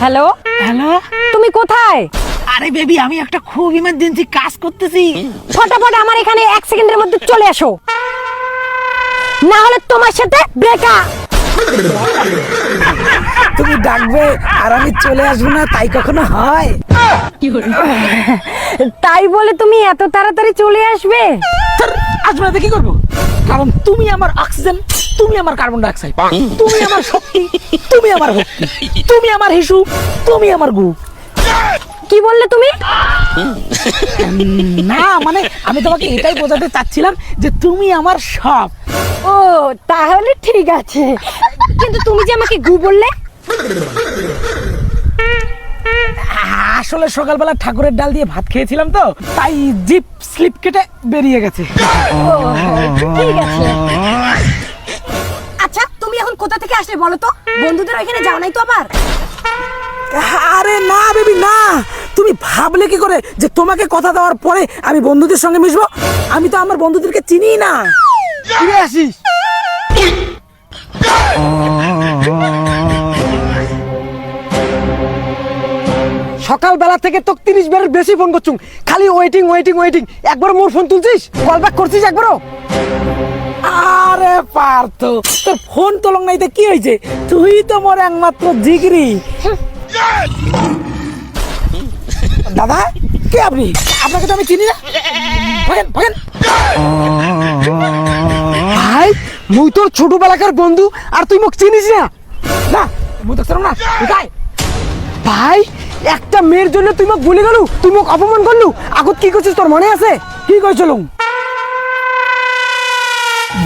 Hello? Hello? তুমি কোথায়? আরে বেবি আমি একটা খুব ইমার্জেন্সি কাজ করতেছি। ফটাফট আমার এখানে এক সেকেন্ডের মধ্যে চলে আসো না হলে তোমার সাথে ব্রেকআপ তুমি ডাকবে আর আমি চলে আসব না তাই কখনো হয়? তাই বলে তুমি এত তাড়াতাড়ি চলে আসবে? আসব কি করব? কারণ তুমি আমার অক্সিজেন তুমি আমার কার্বন ডাইঅক্সাইড তুমি আমার শক্তি তুমি আমার ভক্তি তুমি আমার হিসু তুমি আমার গু। কি বললে তুমি? না মানে আমি তোমাকে এটাই বোঝাতে চাচ্ছিলাম যে তুমি আমার সব। ও তাহলে ঠিক আছে। কিন্তু তুমি যে আমাকে গু বললে? আসলে সকালবেলা ঠাকুরের ডাল দিয়ে ভাত খেয়েছিলাম তো তাই জিপ স্লিপ কেটে বেরিয়ে গেছে। ঠিক আছে। আচ্ছা তুমি এখন কোথা থেকে আসলে বলো তো? বন্ধুদের ওইখানে যাও নাই তো আবার? আরে না বেবি না। তুমি ভাবলে কি করে যে তোমাকে কথা দেওয়ার পরে আমি বন্ধুদের সঙ্গে মিশবো? আমি তো আমার বন্ধুদেরকে চিনি না। ফিরে আসিস। সকালবেলা থেকে তো তিরিশ বারের বেশি ফোন করছুম। খালি ওয়েটিং ওয়েটিং ওয়েটিং একবার মোর ফোন তুলছিস? কল ব্যাক করছিস একবারও? আরে পার্থ তোর ফোন তোলং নাই তো কি হয়েছে তুই তো মোর একমাত্র জিগরি। দাদা কে আপনি? আপনাকে তো আমি চিনি না। ভাগেন ভাগেন ভাই মুই তোর ছোটবেলাকার বন্ধু আর তুই মোক চিনিস না। না মুই দেখতে না। ভাই একটা মেয়ের জন্য তুই মোক বলে গেলু? তুই মোক অপমান করলু? আগত কি করছিস তোর মনে আছে? কি কইছিলুম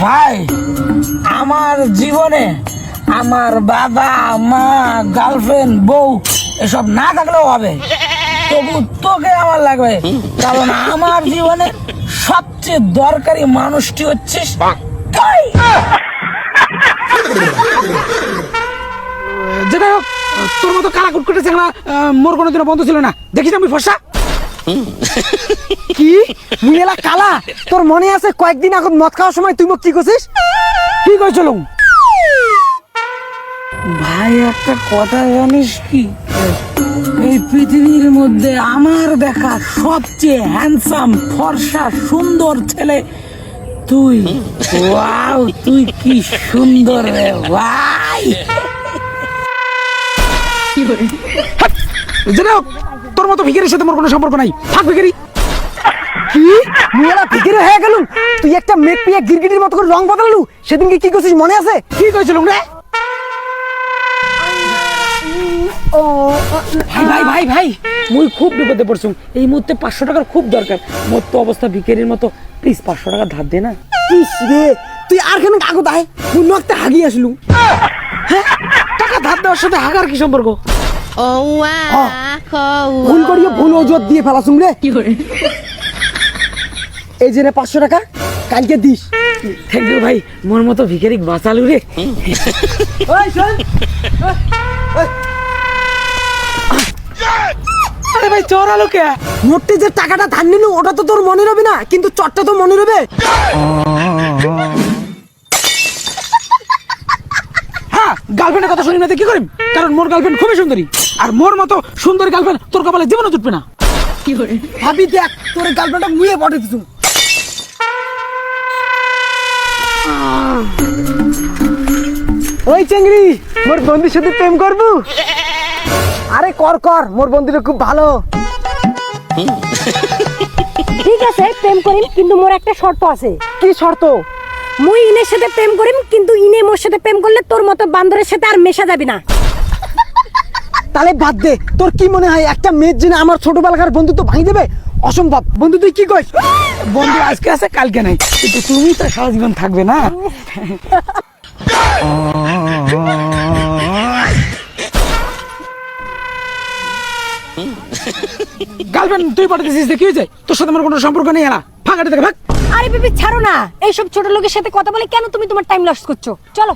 ভাই আমার জীবনে আমার বাবা মা গার্লফ্রেন্ড বউ এসব না থাকলেও হবে। তবু তোকে আমার লাগবে কারণ আমার জীবনে সবচেয়ে দরকারি মানুষটি হচ্ছিস কালা কুটকুটে মোর কোনোদিনও বন্ধ ছিল না। দেখিস আমি ফসা? কি? মুই এলা কালা? তোর মনে আছে কয়েকদিন মদ খাওয়ার সময় তুই মোক কি করছিস কি ভাই একটা কথা জানিস কি? এই পৃথিবীর মধ্যে আমার দেখা সবচেয়ে হ্যান্ডসাম ফর্সা সুন্দর ছেলে তুই। ওয়াও তুই কি সুন্দর রে ভাই! জানো তোর মতো ভিখারির সাথে মোর কোনো সম্পর্ক নাই। থাক ভিখারি। কি? ভিতরে হয়ে গেলুম তুই একটা মেঘ পিয়া গিরগিটির মতো করে রং বদলালু? সেদিনকে কি করছিস, মনে আছে? কি রে ও ভাই ভাই ভাই ভাই, মুই খুব বিপদে পড়ছুম। এই মুহূর্তে পাঁচশো টাকার খুব দরকার। মোর তো অবস্থা ভিখারির মতো। প্লিজ পাঁচশো টাকা ধার দে না। তুই আর কেন আগত আয় মুই নকতে হাগি আসলু দেওয়ার সাথে হাগার কি সম্পর্ক? ভুল করিয়ে ভুল অজুহাত দিয়ে ফেলাছুম রে। এই যে রে পাঁচশো টাকা কালকে দিস। থ্যাংক ইউ ভাই মোর মতো ভিখারি বাঁচালু রে। আরে ভাই চড়ালো কে? মোটে যে টাকাটা ধার নিলু ওটা তো তোর মনে রবে না কিন্তু চটটা তো মনে রবে হ্যাঁ গার্লফ্রেন্ডের কথা শুনি না তো কি করিম? কারণ মোর গার্লফ্রেন্ড খুবই সুন্দরী। আর মোর মতো সুন্দরী গার্লফ্রেন্ড তোর কপালে জীবনে জুটবে না। ভাবি দেখ তোর গার্লফ্রেন্ডটা মুয়ে পটে দিছু ওই চেংড়ি মোর বন্ধুর সাথে প্রেম করবু? আরে কর কর মোর বন্ধুটা খুব ভালো। ঠিক আছে প্রেম করিম কিন্তু মোর একটা শর্ত আছে। কি শর্ত? মুই ইনের সাথে প্রেম করিম কিন্তু ইনে মোর সাথে প্রেম করলে তোর মতো বান্দরের সাথে আর মেশা যাবি না। তাহলে বাদ দে তোর কি মনে হয় একটা মেয়ের জন্য আমার ছোটবেলাকার বন্ধু তো ভাঙি দেবে? অসম্ভব। বন্ধু তুই কি কইস বন্ধু আজকে আছে কালকে নাই। কিন্তু তুমি তো সারা জীবন থাকবে না। গার্লফ্রেন্ড তুই পাঠাতেছিস কি হয়েছে? তোর সাথে আমার কোনো সম্পর্ক নেই এলা। ফাঁকাটে থেকে ভাগ। আরে বেবি, ছাড়ো না। এইসব ছোট লোকের সাথে কথা বলে কেন তুমি তোমার টাইম লস করছ? চলো।